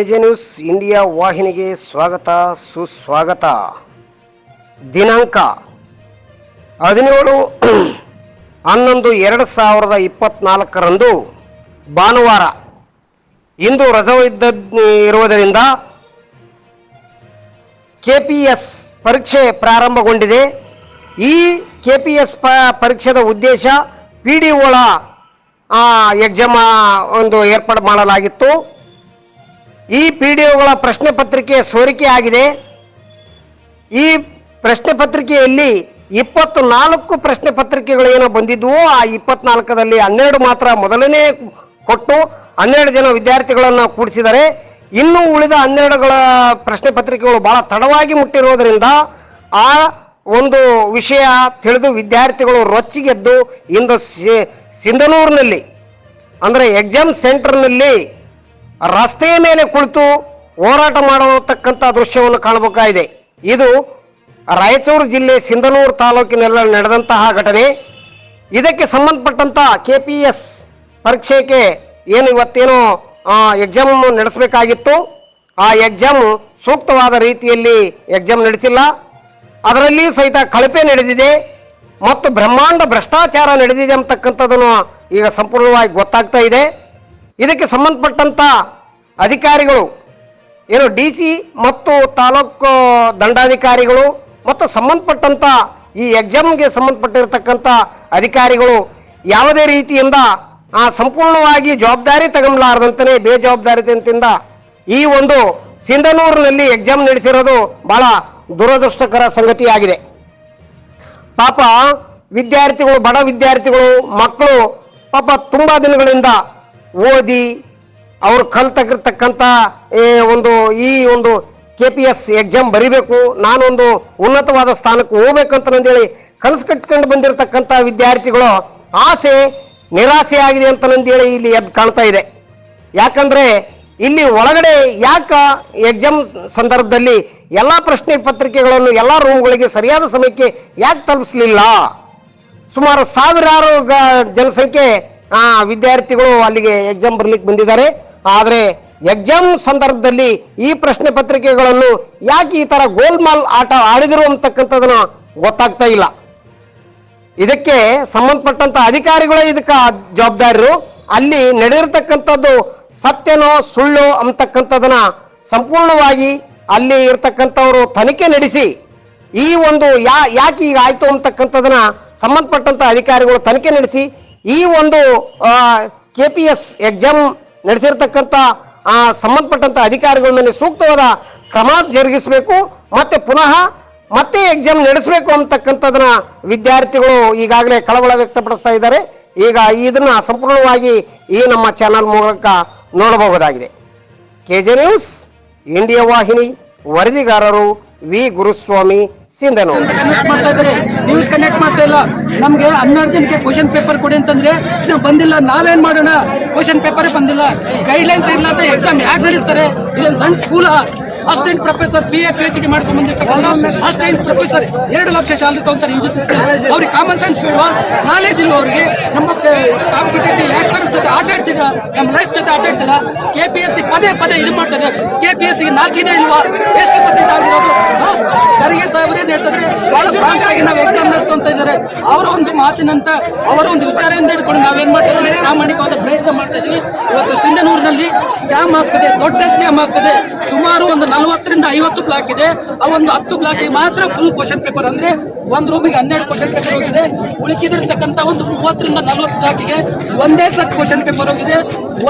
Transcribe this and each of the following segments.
AJ news India ವಾಹಿನಿಗೆ ಸ್ವಾಗತ, ಸುಸ್ವಾಗತ. ದಿನಾಂಕ ಹದಿನೇಳು, ಹನ್ನೊಂದು, ಎರಡು ಸಾವಿರದ ಇಪ್ಪತ್ನಾಲ್ಕರಂದು ಭಾನುವಾರ. ಇಂದು ರಜವಿದ್ದ ಇರುವುದರಿಂದ ಕೆ ಪಿ ಎಸ್ ಪರೀಕ್ಷೆ ಪ್ರಾರಂಭಗೊಂಡಿದೆ. ಈ ಕೆ ಪಿ ಎಸ್ ಪ, ಪರೀಕ್ಷೆದ ಉದ್ದೇಶ ಪಿ ಡಿ ಒಳ ಎಕ್ಸಾಮ ಒಂದು ಏರ್ಪಾಡು ಮಾಡಲಾಗಿತ್ತು. ಈ ಪಿ ಡಿ ಒಗಳ ಪ್ರಶ್ನೆ ಪತ್ರಿಕೆ ಸೋರಿಕೆ ಆಗಿದೆ. ಈ ಪ್ರಶ್ನೆ ಪತ್ರಿಕೆಯಲ್ಲಿ ಇಪ್ಪತ್ತು ನಾಲ್ಕು ಪ್ರಶ್ನೆ ಪತ್ರಿಕೆಗಳು ಏನೋ ಬಂದಿದ್ವು, ಆ ಇಪ್ಪತ್ನಾಲ್ಕದಲ್ಲಿ ಹನ್ನೆರಡು ಮಾತ್ರ ಮೊದಲನೇ ಕೊಟ್ಟು ಹನ್ನೆರಡು ಜನ ವಿದ್ಯಾರ್ಥಿಗಳನ್ನು ಕೂಡಿಸಿದರೆ ಇನ್ನು ಉಳಿದ ಹನ್ನೆರಡುಗಳ ಪ್ರಶ್ನೆ ಪತ್ರಿಕೆಗಳು ಬಹಳ ತಡವಾಗಿ ಮುಟ್ಟಿರುವುದರಿಂದ ಆ ಒಂದು ವಿಷಯ ತಿಳಿದು ವಿದ್ಯಾರ್ಥಿಗಳು ರೊಚ್ಚಿಗೆದ್ದು ಇಂದು ಸಿಂಧನೂರಿನಲ್ಲಿ, ಅಂದರೆ ಎಕ್ಸಾಮ್ ಸೆಂಟರ್ನಲ್ಲಿ ರಸ್ತೆಯ ಮೇಲೆ ಕುಳಿತು ಹೋರಾಟ ಮಾಡತಕ್ಕಂಥ ದೃಶ್ಯವನ್ನು ಕಾಣಬೇಕಾಗಿದೆ. ಇದು ರಾಯಚೂರು ಜಿಲ್ಲೆ ಸಿಂಧನೂರು ತಾಲೂಕಿನೆಲ್ಲ ನಡೆದಂತಹ ಘಟನೆ. ಇದಕ್ಕೆ ಸಂಬಂಧಪಟ್ಟಂತ ಕೆ ಪಿ ಎಸ್ ಪರೀಕ್ಷೆಗೆ ಏನು ಇವತ್ತೇನು ಎಕ್ಸಾಮ್ ನಡೆಸಬೇಕಾಗಿತ್ತು. ಆ ಎಕ್ಸಾಮ್ ಸೂಕ್ತವಾದ ರೀತಿಯಲ್ಲಿ ಎಕ್ಸಾಮ್ ನಡೆಸಿಲ್ಲ. ಅದರಲ್ಲಿಯೂ ಸಹಿತ ಕಳಪೆ ನಡೆದಿದೆ. ಮತ್ತು ಬ್ರಹ್ಮಾಂಡ ಭ್ರಷ್ಟಾಚಾರ ನಡೆದಿದೆ ಅಂತಕ್ಕಂಥದ್ದನ್ನು ಈಗ ಸಂಪೂರ್ಣವಾಗಿ ಗೊತ್ತಾಗ್ತಾ ಇದೆ. ಇದಕ್ಕೆ ಸಂಬಂಧಪಟ್ಟಂತ ಅಧಿಕಾರಿಗಳು, ಏನು ಡಿ ಸಿ ಮತ್ತು ತಾಲೂಕು ದಂಡಾಧಿಕಾರಿಗಳು ಮತ್ತು ಸಂಬಂಧಪಟ್ಟಂತ ಈ ಎಕ್ಸಾಮ್ಗೆ ಸಂಬಂಧಪಟ್ಟಿರತಕ್ಕಂಥ ಅಧಿಕಾರಿಗಳು ಯಾವುದೇ ರೀತಿಯಿಂದ, ಆ, ಸಂಪೂರ್ಣವಾಗಿ ಜವಾಬ್ದಾರಿ ತಗೊಂಬಲಾರದಂತಲೇ ಬೇಜವಾಬ್ದಾರಿತನದಿಂದ ಈ ಒಂದು ಸಿಂಧನೂರಿನಲ್ಲಿ ಎಕ್ಸಾಮ್ ನಡೆಸಿರೋದು ಬಹಳ ದುರದೃಷ್ಟಕರ ಸಂಗತಿಯಾಗಿದೆ. ಪಾಪ ವಿದ್ಯಾರ್ಥಿಗಳು, ಬಡ ವಿದ್ಯಾರ್ಥಿಗಳು, ಮಕ್ಕಳು ಪಾಪ ತುಂಬ ದಿನಗಳಿಂದ ಓದಿ ಅವರು ಕಲ್ತಕ್ಕಿರ್ತಕ್ಕಂಥ ಒಂದು ಈ ಒಂದು ಕೆ ಪಿ ಎಸ್ ಎಕ್ಸಾಮ್ ಬರಿಬೇಕು, ನಾನೊಂದು ಉನ್ನತವಾದ ಸ್ಥಾನಕ್ಕೆ ಹೋಗ್ಬೇಕಂತ ನಂದೇಳಿ ಕನಸು ಕಟ್ಕೊಂಡು ಬಂದಿರತಕ್ಕಂಥ ವಿದ್ಯಾರ್ಥಿಗಳು ಆಸೆ, ನಿರಾಸೆ ಆಗಿದೆ ಅಂತ ನಂದೇಳಿ ಇಲ್ಲಿ ಎದ್ದು ಕಾಣ್ತಾ ಇದೆ. ಯಾಕಂದ್ರೆ ಇಲ್ಲಿ ಒಳಗಡೆ ಯಾಕ ಎಕ್ಸಾಮ್ ಸಂದರ್ಭದಲ್ಲಿ ಎಲ್ಲ ಪ್ರಶ್ನೆ ಪತ್ರಿಕೆಗಳನ್ನು, ಎಲ್ಲ ರೂಮ್ಗಳಿಗೆ ಸರಿಯಾದ ಸಮಯಕ್ಕೆ ಯಾಕೆ ತಲುಪಿಸ್ಲಿಲ್ಲ? ಸುಮಾರು ಸಾವಿರಾರು ಜನಸಂಖ್ಯೆ ಆ, ವಿದ್ಯಾರ್ಥಿಗಳು ಅಲ್ಲಿಗೆ ಎಕ್ಸಾಮ್ ಬರ್ಲಿಕ್ಕೆ ಬಂದಿದ್ದಾರೆ. ಆದರೆ ಎಕ್ಸಾಮ್ ಸಂದರ್ಭದಲ್ಲಿ ಈ ಪ್ರಶ್ನೆ ಪತ್ರಿಕೆಗಳನ್ನು ಯಾಕೆ ಈ ತರ ಗೋಲ್ಮಾಲ್ ಆಟ ಆಡಿದರು ಅಂತಕ್ಕಂಥದನ್ನ ಗೊತ್ತಾಗ್ತಾ ಇಲ್ಲ. ಇದಕ್ಕೆ ಸಂಬಂಧಪಟ್ಟಂತ ಅಧಿಕಾರಿಗಳೇ ಇದಕ್ಕೆ ಜವಾಬ್ದಾರರು. ಅಲ್ಲಿ ನಡೆದಿರ್ತಕ್ಕಂಥದ್ದು ಸತ್ಯನೋ ಸುಳ್ಳು ಅಂತಕ್ಕಂಥದನ್ನ ಸಂಪೂರ್ಣವಾಗಿ ಅಲ್ಲಿ ಇರ್ತಕ್ಕಂಥವರು ತನಿಖೆ ನಡೆಸಿ ಈ ಒಂದು ಯಾ ಯಾಕೆ ಈಗ ಆಯ್ತು ಅಂತಕ್ಕಂಥದನ್ನ ಸಂಬಂಧಪಟ್ಟಂತ ಅಧಿಕಾರಿಗಳು ತನಿಖೆ ನಡೆಸಿ ಈ ಒಂದು ಕೆ ಪಿ ಎಸ್ ಎಕ್ಸಾಮ್ ನಡೆಸಿರ್ತಕ್ಕಂಥ ಆ, ಸಂಬಂಧಪಟ್ಟಂತ ಅಧಿಕಾರಿಗಳ ಮೇಲೆ ಸೂಕ್ತವಾದ ಕ್ರಮ ಜರುಗಿಸಬೇಕು ಮತ್ತೆ ಪುನಃ ಮತ್ತೆ ಎಕ್ಸಾಮ್ ನಡೆಸಬೇಕು ಅಂತಕ್ಕಂಥದನ್ನ ವಿದ್ಯಾರ್ಥಿಗಳು ಈಗಾಗಲೇ ಕಳವಳ ವ್ಯಕ್ತಪಡಿಸ್ತಾ ಇದ್ದಾರೆ. ಈಗ ಇದನ್ನ ಸಂಪೂರ್ಣವಾಗಿ ಈ ನಮ್ಮ ಚಾನಲ್ ಮೂಲಕ ನೋಡಬಹುದಾಗಿದೆ. ಕೆ ಜೆ ನ್ಯೂಸ್ ಇಂಡಿಯಾ ವಾಹಿನಿ ವರದಿಗಾರರು ವಿ ಗುರುಸ್ವಾಮಿ ಕನೆಕ್ಟ್ ಮಾಡ್ತಾ ಇದ್ದಾರೆ. ನ್ಯೂಸ್ ಕನೆಕ್ಟ್ ಮಾಡ್ತಾ ಇಲ್ಲ. ನಮ್ಗೆ ಹನ್ನೆರಡು ಜನಕ್ಕೆ ಕ್ವಶನ್ ಪೇಪರ್ ಕೊಡಿ ಅಂತಂದ್ರೆ ಬಂದಿಲ್ಲ. ನಾವೇನ್ ಮಾಡೋಣ? ಕ್ವಶನ್ ಪೇಪರ್ ಬಂದಿಲ್ಲ. ಗೈಡ್ ಲೈನ್ಸ್ ಇರ್ಲಾರ್ದ ಎಕ್ಸಾಮ್ ಯಾಕೆ ನಡೆಸ್ತಾರೆ? ಇದೊಂದು ಸಣ್ಣ school assistant professor B A P H D ಮಾಡ್ಕೊಂಡು ಬಂದಿರ್ತಕ್ಕಂಥ ಅಸಿಸ್ಟೆಂಟ್ ಪ್ರೊಫೆಸರ್ ಎರಡು ಲಕ್ಷ ಶಾಲೆ ತಗೊಂತಾರೆ ಯು ಜಿ ಅವ್ರಿಗೆ ಕಾಮನ್ ಸೆನ್ಸ್ ಬಿಡುವ? ನಾಲೆಜ್ ಇಲ್ಲ ಅವ್ರಿಗೆ. ನಮ್ಮ ಕಾಂಪಿಟೇಟಿವ್ ಆಸ್ಪರೆನ್ಸ್ ಜೊತೆ ಆಟ ಆಡ್ತೀರಾ? ನಮ್ಮ ಲೈಫ್ ಜೊತೆ ಆಟ ಆಡ್ತೀರಾ? ಕೆ ಪಿ ಎಸ್ ಸಿ ಪದೇ ಪದೇ ಇದು ಮಾಡ್ತಾರೆ. ಕೆ ಪಿ ಎಸ್ ಸಿ ನಾಚಿನೇ ಇಲ್ವಾ? ಎಷ್ಟು ಸತಿ ಫ್ರಾಂಕ್ ಆಗಿ ನಾವು ಎಕ್ಸಾಮ್ ನಡೆಸ್ಕೊಂತ ಇದ್ದಾರೆ. ಅವರ ಒಂದು ಮಾತಿನಂತ ಅವರ ಒಂದು ವಿಚಾರ ಹಿಡ್ಕೊಂಡು ನಾವೇನ್ ಮಾಡ್ತಾ ಇದ್ದೀವಿ? ಪ್ರಾಮಾಣಿಕವಾದ ಪ್ರಯತ್ನ ಮಾಡ್ತಾ ಇದೀವಿ ಇವತ್ತು ಸಿಂಧನೂರಿನಲ್ಲಿ ಸ್ಕ್ಯಾಮ್ ಆಗ್ತದೆ, ದೊಡ್ಡ ಸ್ಕ್ಯಾಮ್ ಆಗ್ತದೆ. ಸುಮಾರು ಒಂದು ನಲವತ್ತರಿಂದ ಐವತ್ತು ಬ್ಲಾಕ್ ಇದೆ. ಆ ಒಂದು ಹತ್ತು ಬ್ಲಾಕಿಗೆ ಮಾತ್ರ ಫುಲ್ ಕ್ವಶನ್ ಪೇಪರ್ ಅಂದ್ರೆ ಒಂದು ರೂಮಿಗೆ ಹನ್ನೆರಡು ಕ್ವಶನ್ ಪೇಪರ್ ಹೋಗಿದೆ. ಉಳಿಕಿದಿರ್ತಕ್ಕಂಥ ಒಂದು ಮೂವತ್ತರಿಂದ ನಲವತ್ತು ಬ್ಲಾಕಿಗೆ ಒಂದೇ ಸೆಟ್ ಕ್ವಶನ್ ಪೇಪರ್ ಹೋಗಿದೆ.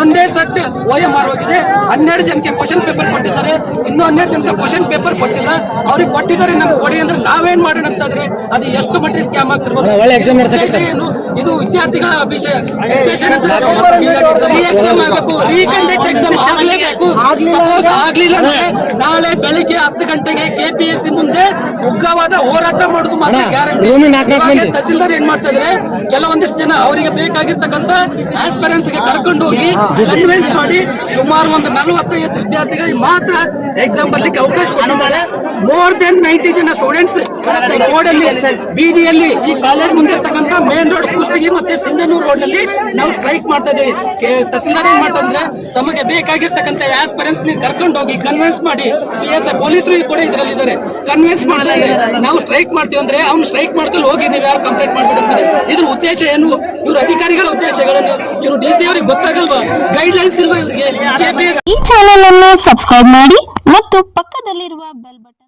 ಒಂದೇ ಸೆಟ್ ಓ ಎಂ ಆರ್ ಹೋಗಿದೆ. ಹನ್ನೆರಡು ಜನಕ್ಕೆ ಕ್ವಶನ್ ಪೇಪರ್ ಕೊಟ್ಟಿದ್ದಾರೆ. ಇನ್ನೂ ಹನ್ನೆರಡು ಜನಕ್ಕೆ ಕ್ವಶನ್ ಪೇಪರ್ ಕೊಟ್ಟಿಲ್ಲ. ಅವ್ರಿಗೆ ಕೊಟ್ಟಿದ್ದಾರೆ ನಮ್ಗೆ ಕೊಡಿ ಅಂದ್ರೆ ನಾವೇನ್ ಮಾಡೋಣ ಅಂತಂದ್ರೆ ಅದು ಎಷ್ಟು ಮಟ್ಟಿಗೆ ಸ್ಕ್ಯಾಮ್ ಆಗ್ತಿರ್ಬೋದು? ಏನು? ಇದು ವಿದ್ಯಾರ್ಥಿಗಳ ವಿಷಯ. ಎಕ್ಸಾಮ್ ಆಗಬೇಕು. ರೀಕಂಡಕ್ಟ್ ಎಕ್ಸಾಮ್ ಆಗ್ಲೇಬೇಕು Suppose ಆಗ್ಲಿಲ್ಲ ನಾಳೆ. ಬೆಳಿಗ್ಗೆ ಹತ್ತು ಗಂಟೆಗೆ ಕೆಪಿಎಸ್ಸಿ ಮುಂದೆ ಉಗ್ರವಾದ ಹೋರಾಟ ಮಾಡೋದು ಮಾತ್ರ ಗ್ಯಾರಂಟಿ ತಹಸೀಲ್ದಾರ್ ಏನ್ ಮಾಡ್ತಾ ಇದ್ರೆ? ಕೆಲವೊಂದಿಷ್ಟು ಜನ ಅವರಿಗೆ ಬೇಕಾಗಿರ್ತಕ್ಕಂಥ ಆಸ್ಪರೆನ್ಸ್ಗೆ ಕರ್ಕೊಂಡು ಹೋಗಿ ಕನ್ವಿನ್ಸ್ ಮಾಡಿ ಸುಮಾರು ಒಂದು ನಲವತ್ತೈದು ವಿದ್ಯಾರ್ಥಿಗಳಿಗೆ ಮಾತ್ರ ಎಕ್ಸಾಮ್ ಬರ್ಲಿಕ್ಕೆ ಅವಕಾಶ ಕೊಟ್ಟಿದ್ದಾರೆ. ಮೋರ್ ದೆನ್ ನೈಂಟಿ ಜನ ಸ್ಟೂಡೆಂಟ್ಸ್ ರೋಡಲ್ಲಿ ಬೀದಿಯಲ್ಲಿ, ಈ ಕಾಲೇಜ್ ಮುಂದೆ ಇರ್ತಕ್ಕಂಥ ಮೇನ್ ರೋಡ್ ಕುಷ್ಟಗಿ ಮತ್ತೆ ಸಿಂಧನೂರು ರೋಡ್ನಲ್ಲಿ ನಾವು ಸ್ಟ್ರೈಕ್ ಮಾಡ್ತಾ ಇದೀವಿ ಕೆ- ತಹಸೀಲ್ದಾರ್ ಏನ್ ಮಾಡ್ತಂದ್ರೆ ತಮಗೆ ಬೇಕಾಗಿರ್ತಕ್ಕಂಥ ಆಸ್ಪರೆನ್ಸ್ ನಿ ಕರ್ಕೊಂಡು ಹೋಗಿ ಕನ್ವಿನ್ಸ್ ಮಾಡಿ ಪಿ ಎಸ್ ಐ ಪೊಲೀಸರು ಕೂಡ ಇದರಲ್ಲಿ ಇದ್ದಾರೆ ಕನ್ವಿನ್ಸ್ ಮಾಡಲಾಗಿದೆ ನಾವು ಸ್ಟ್ರೈಕ್ ಮಾಡ್ತೀವಿ ಅಂದ್ರೆ ಅವ್ನು ಸ್ಟ್ರೈಕ್ ಮಾಡ್ಕೊಂಡು ಹೋಗಿ ನೀವು ಯಾರು ಕಂಪ್ಲೇಂಟ್ ಮಾಡ್ಬಿಡ್ತಾರೆ ಇದ್ರ ಉದ್ದೇಶ ಏನು? ಇವ್ರ ಅಧಿಕಾರಿಗಳ ಉದ್ದೇಶಗಳನ್ನು ಇವರು ಡಿ ಸಿ ಅವರಿಗೆ ಗೊತ್ತಾಗಲ್ವಾ? ಗೈಡ್ ಲೈನ್ಸ್ ಇಲ್ವಾ ಇವರಿಗೆ? ಈ ಚಾನೆಲ್ ಅನ್ನು ಸಬ್ಸ್ಕ್ರೈಬ್ ಮಾಡಿ ಮತ್ತು ಪಕ್ಕದಲ್ಲಿರುವ ಬೆಲ್ ಬಟನ್